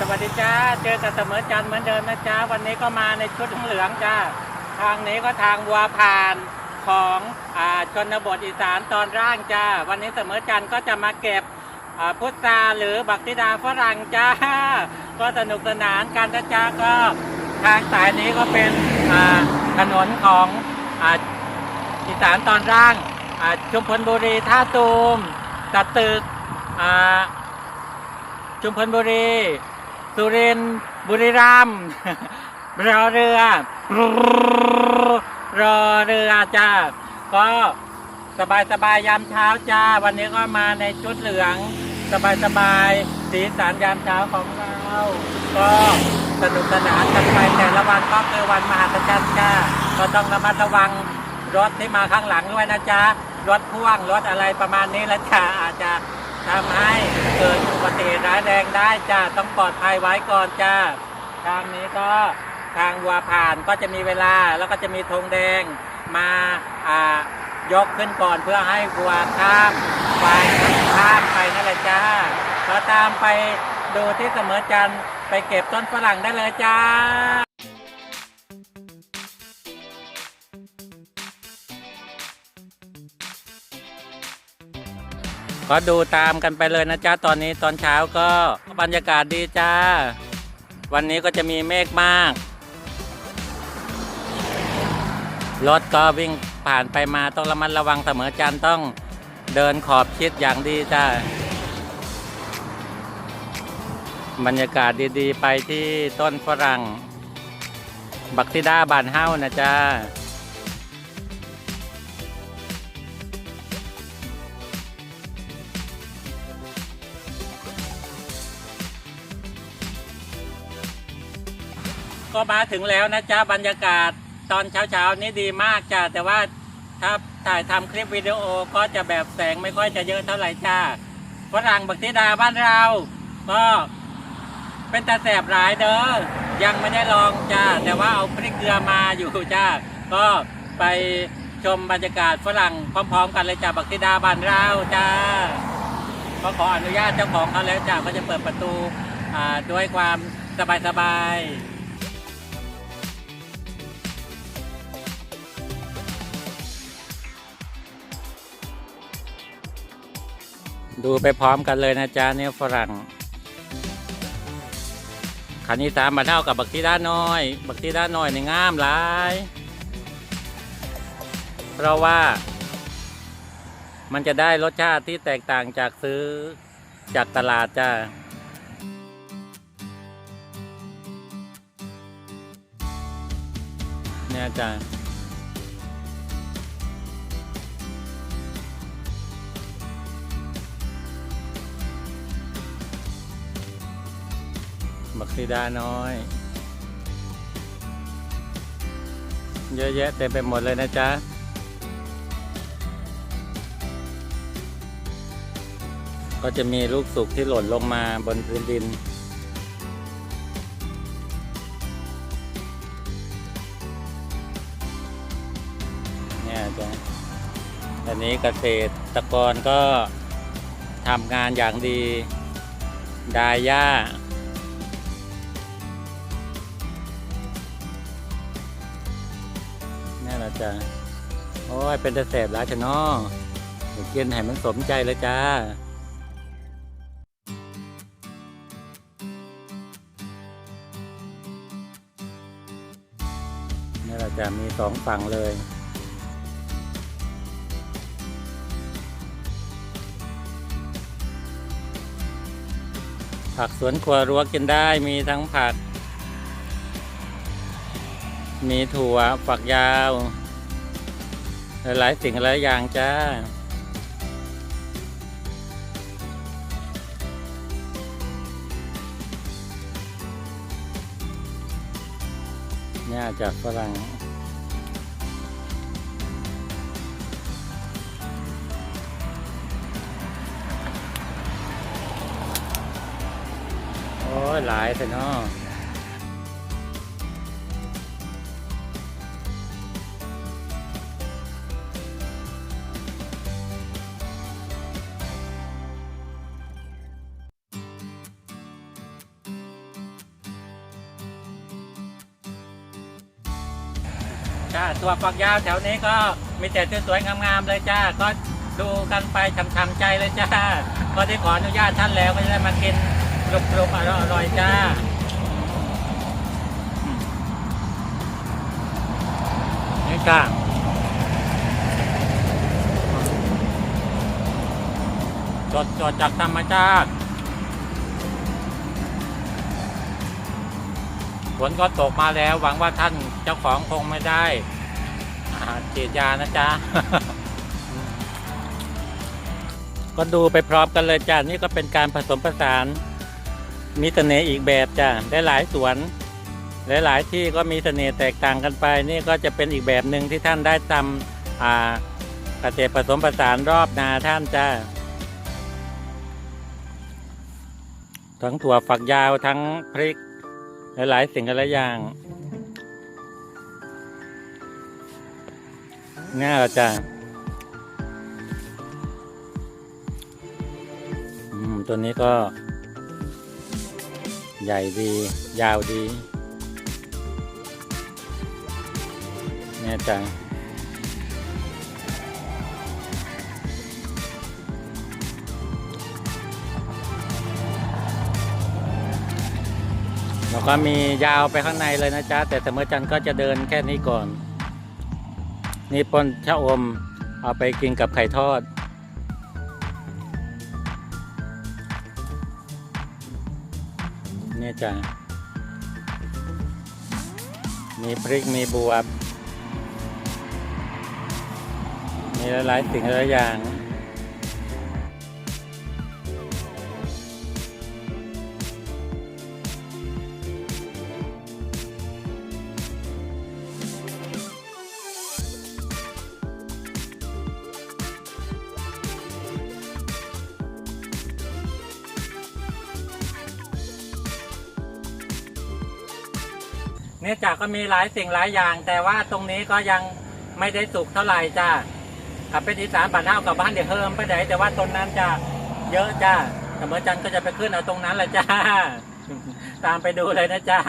สวัสดีจ้า เจอกับเสมอจันเหมือนเดิมนะจ้า วันนี้ก็มาในชุดเหลืองจ้า ทางนี้ก็ทางวัวผ่านของอชนบทอีสานตอนร่างจ้า วันนี้เสมอจันก็จะมาเก็บพุทราหรือบักติดาฝรั่งจ้า ก็สนุกสนานกันนะจ้าก็ทางสายนี้ก็เป็นถนนของอ,อีสานตอนล่างชุมพลบุรีท่าตูมตะตึกชุมพลบุรี สุรินทร์บุรีรัมย์ รอเรือ รอเรือจ้า ก็สบายสบายยามเช้าจ้า วันนี้ก็มาในชุดเหลือง สบายสบายสีสันยามเช้าของเรา ก็สนุกสนานกันไปแต่ละวันก็คือวันมหัศจรรย์จ้า ก็ต้องระมัดระวังรถที่มาข้างหลังด้วยนะจ๊ะ รถพ่วงรถอะไรประมาณนี้แล้วจ้ะอาจจะ ทำให้เกิดอุบัติเหตุร้ายแรงได้จ้ะต้องปลอดภัยไว้ก่อนจ้าทางนี้ก็ทางวัวผ่านก็จะมีเวลาแล้วก็จะมีธงแดงมาอ่ายกขึ้นก่อนเพื่อให้วัวข้ามไปข้ามไปนั่นแหละจ้าก็ตามไปดูที่เสมอจันไปเก็บต้นฝรั่งได้เลยจ้า ก็ดูตามกันไปเลยนะจ๊ะตอนนี้ตอนเช้าก็บรรยากาศดีจ้า วันนี้ก็จะมีเมฆมาก รถก็วิ่งผ่านไปมาต้องระมัดระวังเสมอจันต้องเดินขอบชิดอย่างดีจ้าบรรยากาศดีๆ ไปที่ต้นฝรั่ง บักซิด้าบานเฮ้านะจ้า ก็มาถึงแล้วนะจ๊ะบรรยากาศตอนเช้าๆนี้ดีมากจ้ะแต่ว่าถ้าถ่ายทำคลิปวิดีโอก็จะแบบแสงไม่ค่อยจะเยอะเท่าไหร่จ้าฝรั่งบักทิดาบ้านเรา ก็เป็นตาแสบหลายเด้อยังไม่ได้ลองจ้าแต่ว่าเอาพริกเกลือมาอยู่จ้าก็ไปชมบรรยากาศฝรั่งพร้อม ๆ กันเลยจ้าบักทิดาบ้านเราจ้าก็ขออนุญาตเจ้าของเขาแล้วจ้าก็จะเปิดประตูอ่าด้วยความสบายๆ ดูไปพร้อมกันเลยนะจ๊ะเนี่ยฝรั่งคันนี้ตามมาเท่ากับบักทีด้านน้อย บักทีด้านน้อยในงามหลาย เพราะว่า มันจะได้รสชาติที่แตกต่างจากซื้อจากตลาดจ้าเนี่ยจ้า บักซีดาน้อย เยอะแยะเต็มไปหมดเลยนะจ๊ะก็จะมีลูกสุกที่หล่นลงมาบนพื้นดิน เนี่ยจ้ะอันนี้เกษตรกรก็ทำงานอย่างดี ดายหญ้า นะจ้ะโอ้ยเป็นตะแสบร้ายชะเนอเดี๋ยวกินให้มันสมใจเลยจ้านี่แหละจ้ะมีสองฝั่งเลยผักสวนครัวรั้วกินได้มีทั้งผัก มีถั่วฝักยาว หลายสิ่งหลายอย่างจ้าเนี่ยจากฝรั่งโอ้ยหลายแต่เนาะ จ้าตัวฝักยาวแถวนี้ก็มีแต่สวยๆงามๆเลยจ้า ก็ดูกันไปช้ำๆใจเลยจ้า ก็ได้ขออนุญาตท่านแล้วก็จะได้มากินกรุบๆอร่อยๆจ้าอืมนี่จ้าสดสดจากธรรมชาติฝนก็ตกมาแล้วหวังว่าท่านเจ้าของคงไม่ได้ อ่าฉีดยานะจ๊ะ ก็ดูไปพร้อมกันเลยจ้ะ นี่ก็เป็นการผสมผสาน มีเสน่ห์อีกแบบจ้ะได้หลายสวน หลาย ๆ ที่ก็มีเสน่ห์แตกต่างกันไป นี่ก็จะเป็นอีกแบบหนึ่งที่ท่านได้ทำอ่าเกษตรผสมผสานรอบนาท่านจ้าทั้งถั่วฝักยาวทั้งพริก หลาย ๆ สิ่งหลายอย่าง ง่ายจ้ะอืมตัวนี้ก็ ใหญ่ดี ยาวดีเนี่ยจ้ะแล้วก็มียาวไปข้างในเลยนะจ๊ะ แต่เสมอจันก็จะเดินแค่นี้ก่อน นี่ปนชะอมเอาไปกินกับไข่ทอดเนี่ยจ้ะมีพริกมีบวบ มีหลายๆสิ่งหลายอย่าง เนี่ยจ้ะก็มีหลายสิ่งหลายอย่าง แต่ว่าตรงนี้ก็ยังไม่ได้สุกเท่าไหร่จ้าขับไปที่สามบ้านเท่ากับบ้านเดี๋ยวเฮิมไปไหนแต่ว่าตรงนั้นจะเยอะจ้ะเมื่อจันก็จะไปขึ้นเอาตรงนั้นแหละจ้าตามไปดูเลยนะจ้า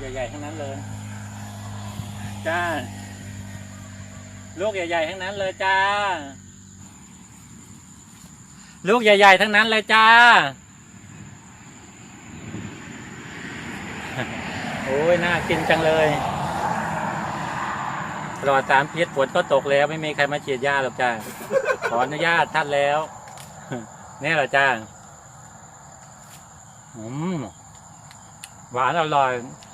ให้ลูกใหญ่ๆ ทั้งนั้นเลย จ้า ลูกใหญ่ ๆ ทั้งนั้นเลยจ้า ลูกใหญ่ ๆ ทั้งนั้นเลยจ้า โอ้ย น่ากินจังเลยปลอดสารพิษฝนก็ตกแล้วไม่มีใครมาฉีดยาหรอกจ้า ขออนุญาตท่านแล้วนี่แหละจ้า อืม หวานอร่อยอืมอืม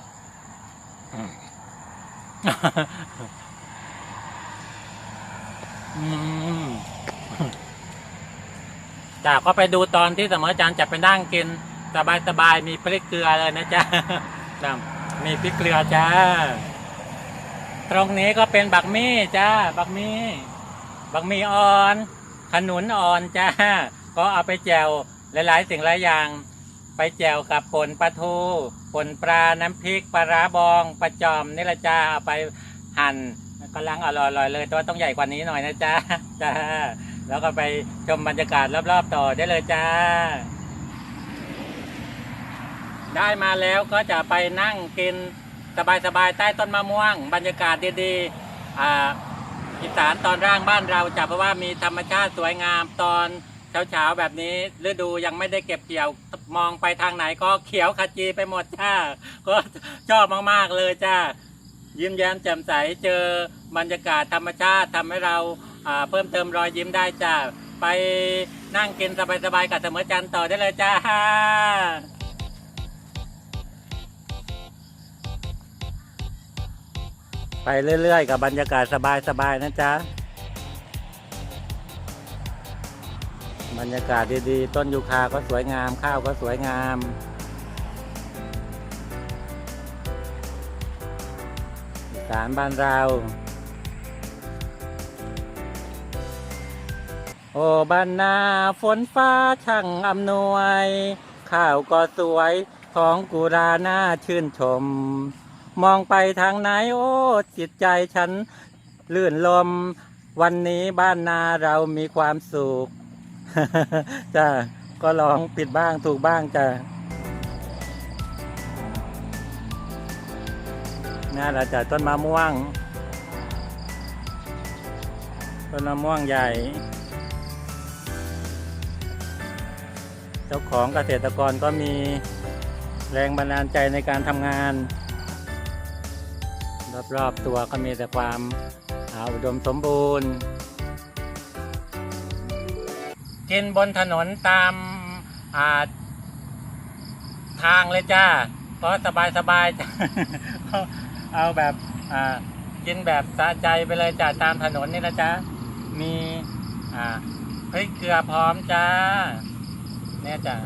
จ้าก็ไปดูตอนที่เสมอจันทร์จะไปนั่งกิน สบายสบายๆมีพริกเกลือเลยนะจ๊ะจ้ะมีพริกเกลือจ้า ตรงนี้ก็เป็นบักมี่จ้า บักมี่ บักมี่อ่อน ขนุนอ่อนจ้า ก็เอาไปแจวหลายๆสิ่งหลายอย่าง ไปแจวกับป่นปลาทูป่นปลาน้ำพริกปลาร้าบองปลาจอมนี่ละจ้าเอาไปหั่นกำลังอร่อยๆเลยแต่ว่าต้องใหญ่กว่านี้หน่อยนะจ้าจ้าแล้วก็ไปชมบรรยากาศรอบๆต่อได้เลยจ้า ได้มาแล้วก็จะไปนั่งกินสบายๆใต้ต้นมะม่วง บรรยากาศดีๆอ่าอีสานตอนร่างบ้านเราจะเพราะว่ามีธรรมชาติสวยงามตอน เช้าๆแบบนี้ฤดูยังไม่ได้เก็บเกี่ยวมองไปทางไหนก็เขียวขจีไปหมดจ้า ก็ชอบมากๆเลยจ้า ยิ้มแย้มแจ่มใสเจอบรรยากาศธรรมชาติทำให้เราเพิ่มเติมรอยยิ้มได้จ้า ไปนั่งกินสบายๆกับเสมอจันต่อได้เลยจ้าไปเรื่อยๆ กับบรรยากาศสบายๆนะจ๊ะ บรรยากาศดีๆ ต้นยูคาก็สวยงาม ข้าวก็สวยงาม อีสานบ้านเรา โอ้บ้านนาฝนฟ้าช่างอำนวย ข้าวก็สวยของกุราน่าชื่นชม มองไปทางไหนโอ้จิตใจฉันลื่นลม วันนี้บ้านนาเรามีความสุข จ้าก็ลองผิดบ้างถูกบ้างจ้าน่าเราจะต้นมะม่วง ต้นมะม่วงใหญ่ เจ้าของเกษตรกรก็มีแรงบันดาลใจในการทำงาน รอบๆตัวก็มีแต่ความอาอุดมสมบูรณ์ กินบนถนนตามาทางเลยจ้าก็สบายสบายๆเอาแบบกินแบบสะใจไปเลยจ้าตามถนนนี่นะจ้ามีพริกเกลือพร้อมจ้าเนี่ยจ้า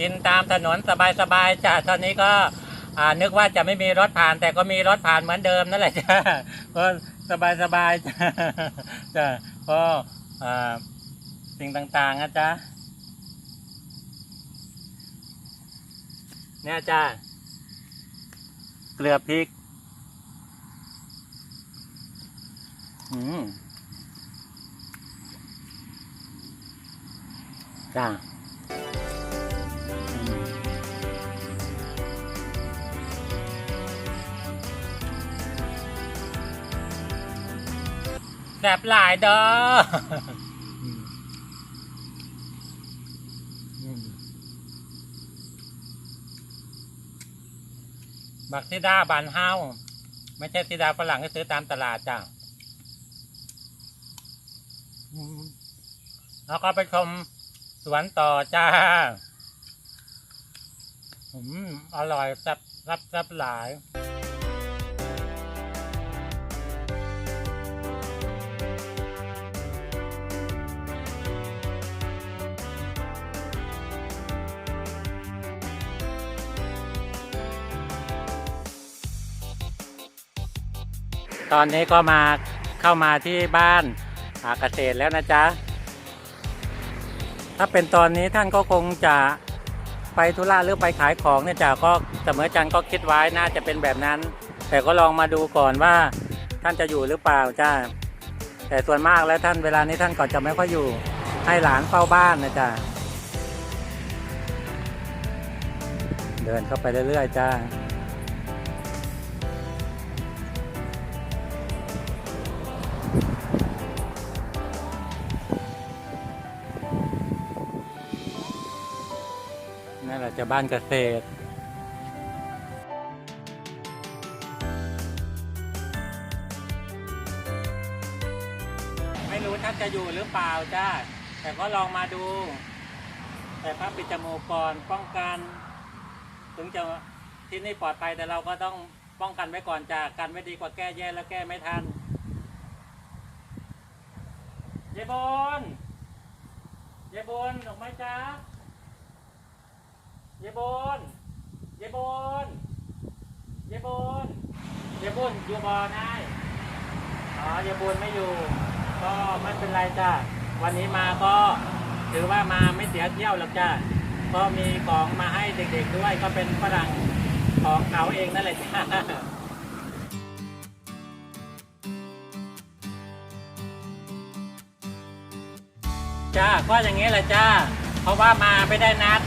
กินตามถนนสบายๆจ้าตอนนี้ก็นึกว่าจะไม่มีรถผ่านแต่ก็มีรถผ่านเหมือนเดิมนั่นแหละจ้าก็สบายๆจ้าจ้าก็สิ่งต่างๆนะจ๊ะเนี่ยจ้าเกลือพริกอืมจ้า แสบหลายเด้ออืมอืมบักซิดาบานเฮาไม่ใช่ซิดาฝรั่งที่ซื้อตามตลาดจ้ะอืมแล้วก็ไปชมสวนต่อจ้าอืมอร่อยแซ่บแซ่บแซ่บหลาย ตอนนี้ก็มาเข้ามาที่บ้านอาเกษตรแล้วนะจ๊ะ ถ้าเป็นตอนนี้ท่านก็คงจะไปธุระหรือไปขายของเนี่ยจ้ะก็เสมอจันก็คิดไว้น่าจะเป็นแบบนั้น แต่ก็ลองมาดูก่อนว่าท่านจะอยู่หรือเปล่าจ้าแต่ส่วนมากแล้วท่านเวลานี้ท่านก็จะไม่ค่อยอยู่ให้หลานเฝ้าบ้านนะจ้าเดินเข้าไปเรื่อยๆจ้า นั่นแหละจะบ้านเกษตร ไม่รู้ท่านจะอยู่หรือเปล่าจ้าแต่ก็ลองมาดู แต่พระปิดจมูกก่อนป้องกัน ถึงจะที่นี่ปลอดภัยแต่เราก็ต้องป้องกันไว้ก่อนจากกันไม่ดีกว่าแก้แย่แล้วแก้ไม่ทันเยายบนเยายบนออกไหมจ้า เยายบนเยายบนเยายบนเยายบนอยู่บ่อนายอ๋อเยายบนไม่อยู่ ก็ไม่เป็นไรจ้าวันนี้มาก็ถือว่ามาไม่เสียเที่ยวหรอกจ้าก็มีของมาให้เด็กๆด้วยก็เป็นฝรั่งของเขาเองนั่นแหละจ้าจ้าก็อย่างนี้แหละจ้า เพราะว่ามาไม่ได้นัด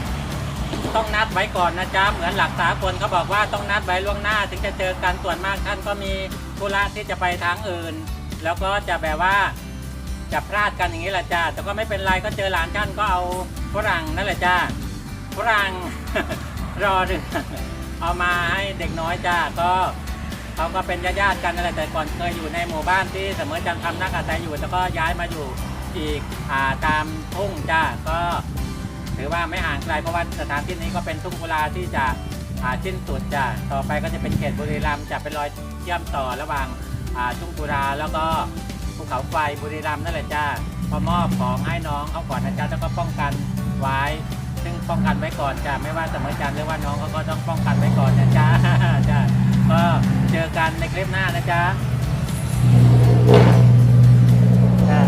ต้องนัดไว้ก่อนนะจ๊ะเหมือนหลักสากลเขาบอกว่าต้องนัดไว้ล่วงหน้า ถึงจะเจอกันส่วนมากท่านก็มีธุระที่จะไปทางอื่น แล้วก็จะแบบว่าจะพลาดกันอย่างนี้แหละจ้าแต่ก็ไม่เป็นไรก็เจอหลานท่านก็เอาฝรั่งนั่นแหละจ้าฝรั่งรอดึเอามาให้เด็กน้อยจ้าก็เขาก็เป็นญาติๆกันอะไรแต่ก่อนเคยอยู่ในหมู่บ้านที่เสมอจันทร์ทำนักอาศัยอยู่แล้วก็ย้ายมาอยู่อีกอ่าตามทุ่งจ้าก็ ถือว่าไม่ห่างไกลเพราะว่าสถานที่นี้ก็เป็นทุ่งกุลาที่จะอ่าสิ้นสุดจ้าต่อไปก็จะเป็นเขตบุรีรัมย์จะเป็นรอยเชื่อมต่อระหว่างอ่าทุ่งกุลาแล้วก็ภูเขาไฟบุรีรัมย์นั่นแหละจ้าพอมอบของให้น้องเขาก่อนนะจ๊ะแล้วก็ป้องกันไว้ ซึ่งป้องกันไว้ก่อนจ้ะไม่ว่าสมอจันหรือว่าน้องเขาก็ต้องป้องกันไว้ก่อนนะจ๊ะ จ้ะก็เจอกันในคลิปหน้านะจ๊ะจ้ะ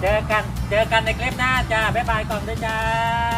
เจอกัน เจอกันในคลิปหน้าจ้าบ๊ายบายก่อนด้วยจ้า